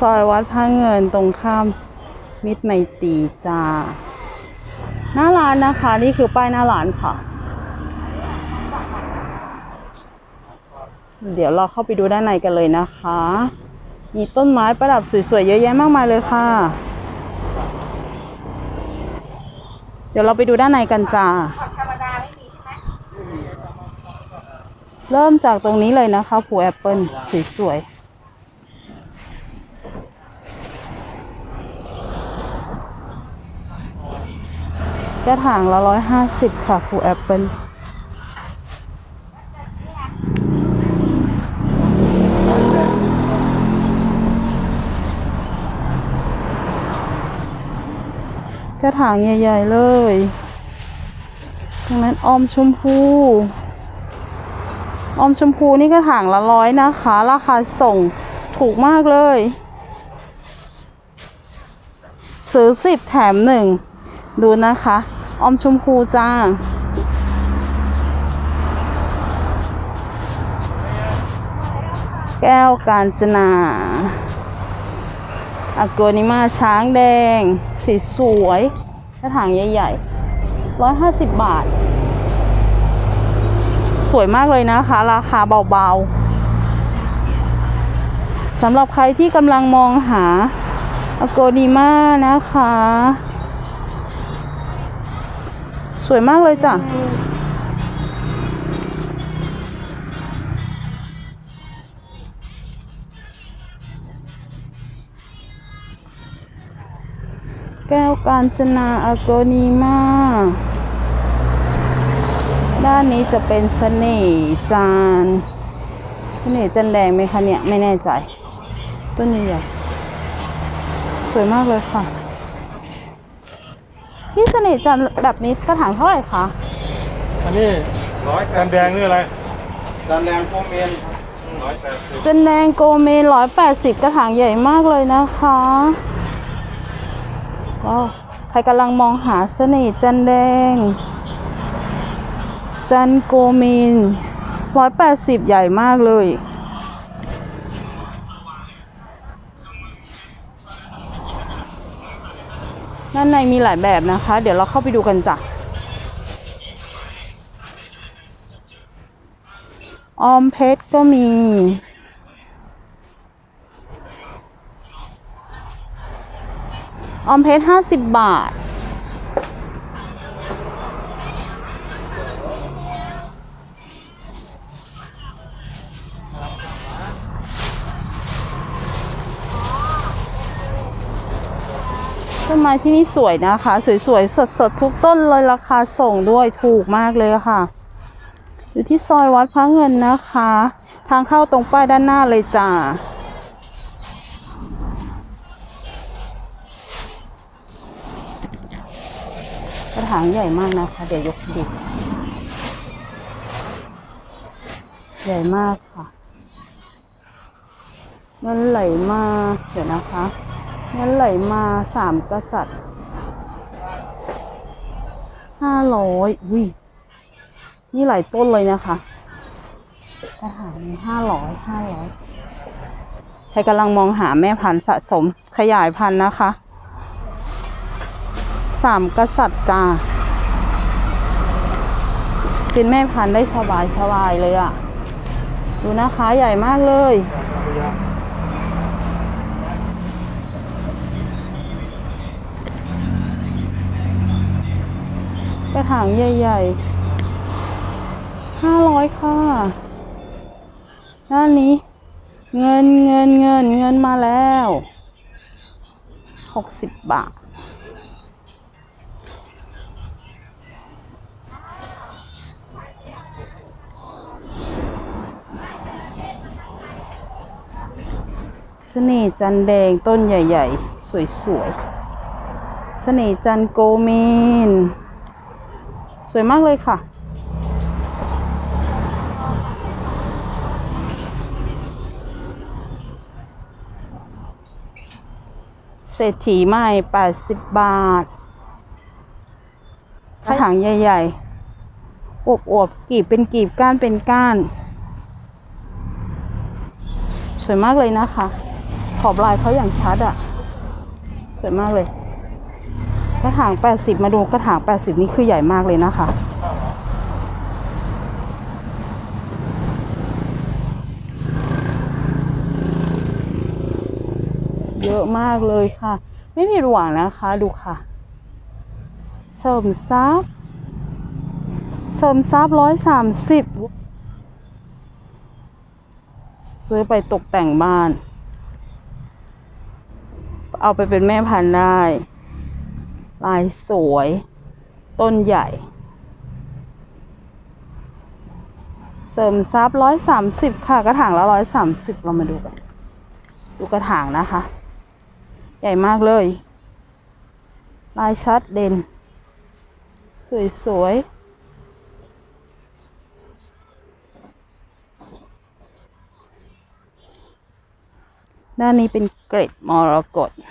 ซอยวัดพระเงินตรงข้าม มิตรไมตรีจ้า หน้าร้านนะคะ นี่คือป้ายหน้าร้านค่ะ เดี๋ยวเราเข้าไปดูด้านในกันเลยนะคะ มีต้นไม้ประดับสวยๆ เยอะแยะมากมายเลยค่ะ เดี๋ยวเราไปดูด้านในกันจ้าเริ่มจากตรงนี้เลยนะคะผูแอปเปิลสวยๆ กระถางละร้อยห้าสิบค่ะผูแอปเปิลกระถางใหญ่ ๆ เลยตรงนั้นออมชมพูออมชมพูนี่ก็ถางละร้อยนะคะ ราคาส่งถูกมากเลย ซื้อสิบแถมหนึ่ง ดูนะคะ อมชมพูจ้า แก้วกาญจนาอากนิมาช้างแดง สีสวยกระถางใหญ่ๆร้อยห้าสิบบาท สวยมากเลยนะคะ ราคาเบาๆสำหรับใครที่กำลังมองหาอโกดีมานะคะ สวยมากเลยจ้ะแก้วกาญจนาอโกนีมาด้านนี้จะเป็นเสน่ห์จานเสน่ห์จันแดงไหมคะเนี่ย ไม่แน่ใจ ต้นใหญ่สวยมากเลยค่ะ พี่เสน่ห์จันแบบนี้กระถางเท่าไหร่คะอันนี้ร้อยกันแดงนี่อะไรดันแรงโคเมนร้อยแปดสิบจันแดงโกเมร้อยแปดสิบกระถางใหญ่มากเลยนะคะว้าวใครกำลังมองหาเสน่ห์จันแดง จันโกเมนร้อยแปดสิบใหญ่มากเลย ด้านในมีหลายแบบนะคะ เดี๋ยวเราเข้าไปดูกันจ้ะออมเพชรก็มี ออมเพชรห้าสิบบาท ต้นไม้ที่นี่สวยนะคะ สวยๆ สดๆ ทุกต้นเลยราคาส่งด้วยถูกมากเลยค่ะ อยู่ที่ซอยวัดพระเงินนะคะ ทางเข้าตรงป้ายด้านหน้าเลยจ้ากระถางใหญ่มากนะคะ เดี๋ยวยกให้ดูใหญ่มากค่ะเงินไหลมาเดี๋ยวนะคะ งินไหลมาสามกษัตริย์ห้าร้อยวินี่หลายต้นเลยนะคะกระถางนี้ห้าร้อยห้าร้อยใครกำลังมองหาแม่พันธุ์สะสมขยายพันธุ์นะคะสามกษัตริย์จ้าเป็นแม่พันธุ์ได้สบายสบายเลยอะ่ะ ดูนะคะใหญ่มากเลย ระถางใหญ่ๆห้าร้อยค่ะด้านนี้ เงินเงินเงินเงินมาแล้วหกสิบบาท เสน่ห์จันแดงต้นใหญ่ ๆ สวย ๆ เสน่ห์จันโกเมน วยมากเลยค่ะ เศรษฐีใหม่แปดสิบบาทกระถางใหญ่ๆอวบๆกีบเป็นกีบก้านเป็นก้าน สวยมากเลยนะคะ ขอบลายเขาอย่างชัดอะ สวยมากเลย กระถาง 80 มาดูกระถาง 80 นี่คือใหญ่มากเลยนะคะ เยอะมากเลยค่ะ ไม่มีหวังนะคะดูค่ะเสริมซับเสริมซับร้อยสามสิบซื้อไปตกแต่งบ้าน เอาไปเป็นแม่พันธุ์ได้ ลายสวย ต้นใหญ่ เสริมซับร้อยสามสิบค่ะ กระถางละร้อยสามสิบเรามาดูกัน ดูกระถางนะคะ ใหญ่มากเลย ลายชัดเด่น สวยๆด้านนี้เป็นเกรดมรกต เก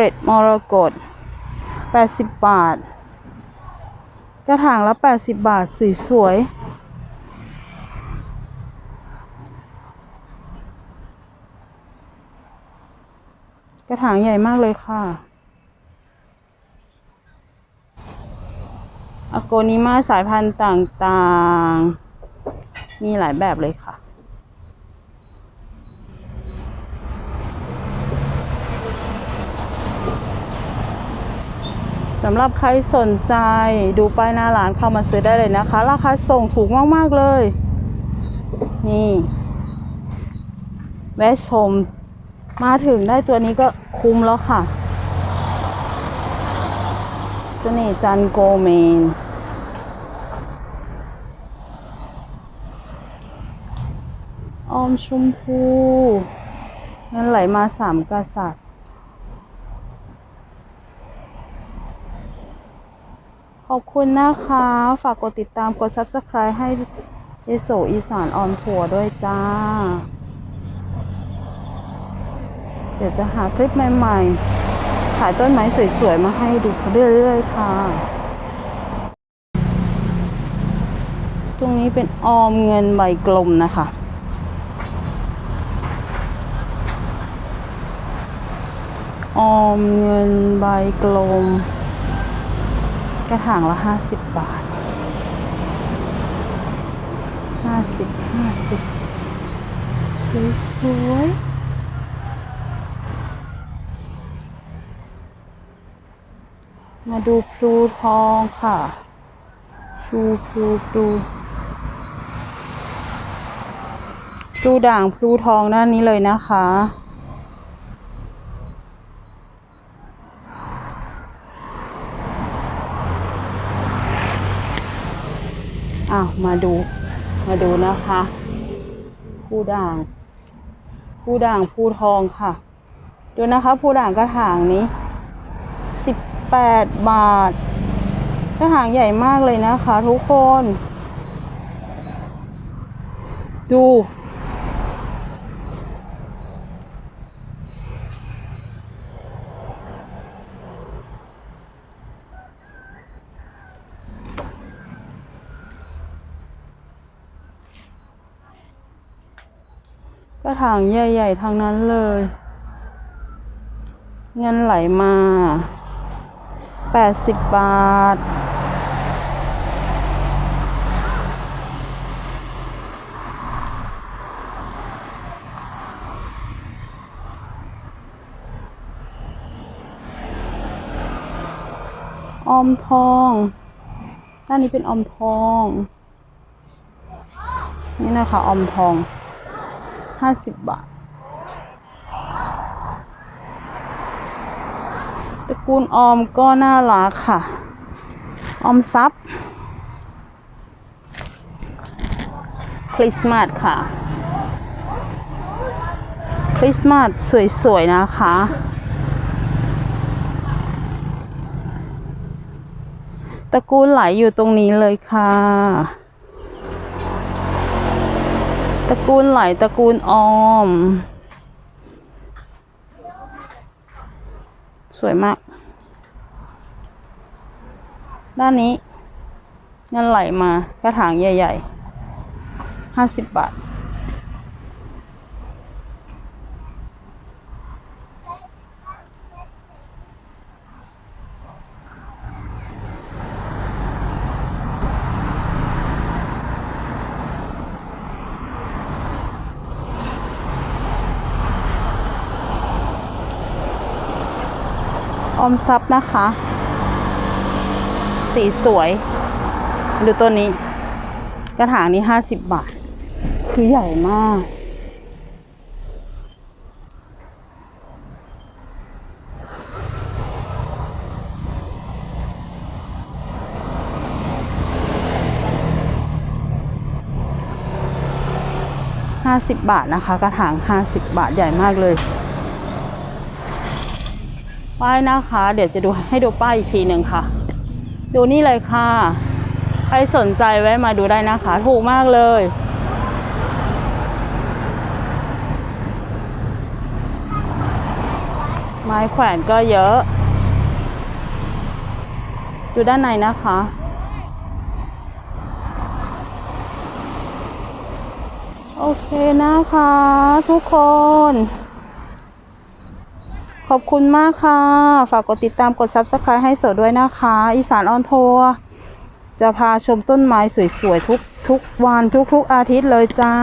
รดมรกต80 บาท กระถางละ 80 บาทสวยๆกระถางใหญ่มากเลยค่ะอโกนิมาสายพันธุ์ต่างๆ มีหลายแบบเลยค่ะ สำหรับใครสนใจดูป้ายหน้าร้านเข้ามาซื้อได้เลยนะคะ ราคาส่งถูกมาก ๆ เลย นี่แวะชมมาถึงได้ตัวนี้ก็คุ้มแล้วค่ะเสน่ห์จันโกเมน ออมชมพูนั่นไหลมาสามกษัตริย์ ขอบคุณนะคะ ฝากกดติดตามกด subscribe ให้เอโซอีสานออนทัวร์ด้วยจ้า เดี๋ยวจะหาคลิปใหม่ๆขายต้นไม้สวยๆ มาให้ดูเรื่อยๆ ค่ะ ตรงนี้เป็นออมเงินใบกลมนะคะออมเงินใบกลม กระถางละห้าสิบบาทห้าสิบห้าสิบสวยๆมาดูพลูทองค่ะพลูพลูพลูพลูด่างพลูทองด้านนี้เลยนะคะ อ้าวมาดูมาดูนะคะผู้ด่างผู้ด่างผู้ทองค่ะ ดูนะคะผู้ด่างกระถางนี้สิบแปดบาทกระถางใหญ่มากเลยนะคะ ทุกคน ดู กระถางใหญ่ๆทางนั้นเลย เงินไหลมาแปดสิบบาท ออมทองด้านนี้เป็นออมทอง นี่นะคะออมทอง ห้าสิบบาท ตระกูลออมก็น่ารักค่ะ ออมทรัพย์คริสต์มาสค่ะ คริสต์มาสสวยๆ นะคะตระกูลไหลอยู่ตรงนี้เลยค่ะ ตระกูลไหลตระกูลออม สวยมาก ด้านนี้เงินไหลมากระถางใหญ่ๆห้าสิบบาท มทรัพย์นะคะ สีสวย ดูตัวนี้ กระถางนี้ห้าสิบบาท คือใหญ่มากห้าสิบบาทนะคะ กระถางห้าสิบบาทใหญ่มากเลย ป้ายนะคะ เดี๋ยวจะดูให้ดูป้ายอีกทีหนึ่งค่ะ ดูนี่เลยค่ะ ใครสนใจแวะมาดูได้นะคะ ถูกมากเลย ไม้แขวนก็เยอะ ดูด้านในนะคะโอเคนะคะ ทุกคน ขอบคุณมากค่ะ ฝากกดติดตามกด Subscribe ให้โสดด้วยนะคะ อีสานออนทัวร์จะพาชมต้นไม้สวยๆ ทุกทุกวันทุกๆอาทิตย์เลยจ้า